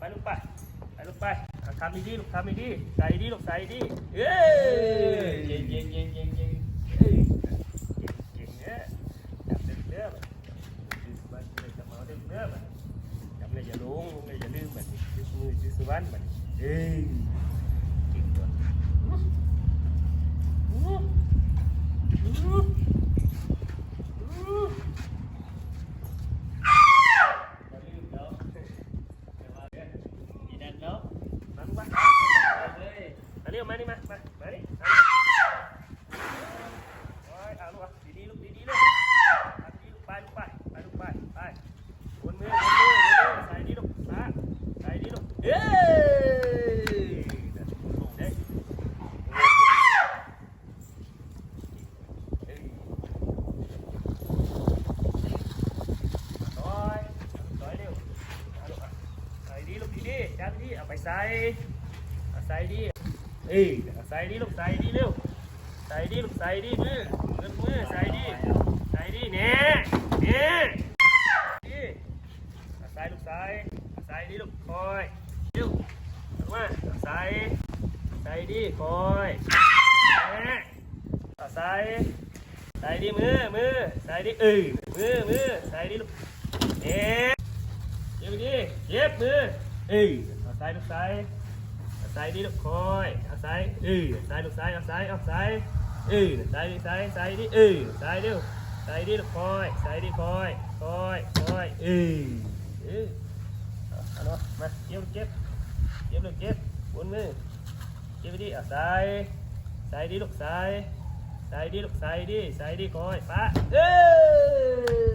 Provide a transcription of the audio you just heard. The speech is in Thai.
ไปลูกไปไปลูกไปเอาทำดีๆลูกทำดีๆใส่ดีลูกใส่ดีเอ้ยเย็นเย็นเย็นเย็นเย็นเอ้ยเก่งเก่งเนี่ยจับเด็กเด้อซื้อสุวรรณเลยจะมาเอาเด็กเด้อมันจำเลยอย่าลงลงเลยอย่าลืมมันซื้อมือซื้อสุวรรณมันเอ้ยเก่งตัวอู้อู้อู้ อย่าลืมเนาะเดี๋ยวมาเด้อดีแน่นเนาะมาลูกมาเลยมาเร็วมานี่มา มา มานี่โอ้ยเอาลูกเอาดีๆลูกดีๆลูกดีลูกไปลูกไปไปลูกไปไปวนมือวนมือวนมือใส่ดีลูกมาใส่ดีลูกเอ้ยลูกเด้ยเอ้ยร้อยเร็วเอาลูกเอาใส่ดีลูกดีดีจับดีเอาไปใส่เอาใส่ดี เอ้ยใส่ดีลูกใส่ดีเร็วใส่ดีลูกใส่ดีมือมือมือใส่ดีใส่ดีเนี่ยเนี่ยดีใส่ลูกใส่ใส่ดีลูกคอยเร็วมาใส่ใส่ดีคอยเนี่ยใส่ใส่ดีมือมือใส่ดีเอ้ยมือมือใส่ดีลูกเอ๊ะเย็บดีเย็บมือเอ้ยเอาซ้ายลูกซ้ายเอา ซ้ายดีลูกคอยเอาซ้ายเอ้ยซ้ายลูกซ้ายเอาซ้ายเอาซ้ายเอ้ยซ้ายดีซ้ายซ้ายดีเอ้ยซ้ายเร็วซ้ายดีลูกคอยซ้ายดีคอยคอยคอยเอ้ยเอ้อเอาเนาะมาเย็บเก็บเย็บลูกเก็บบนมือเย็บดีเอาซ้ายซ้ายดีลูกซ้ายซ้ายดีลูกซ้ายดีซ้ายดีคอยปะเอ้ย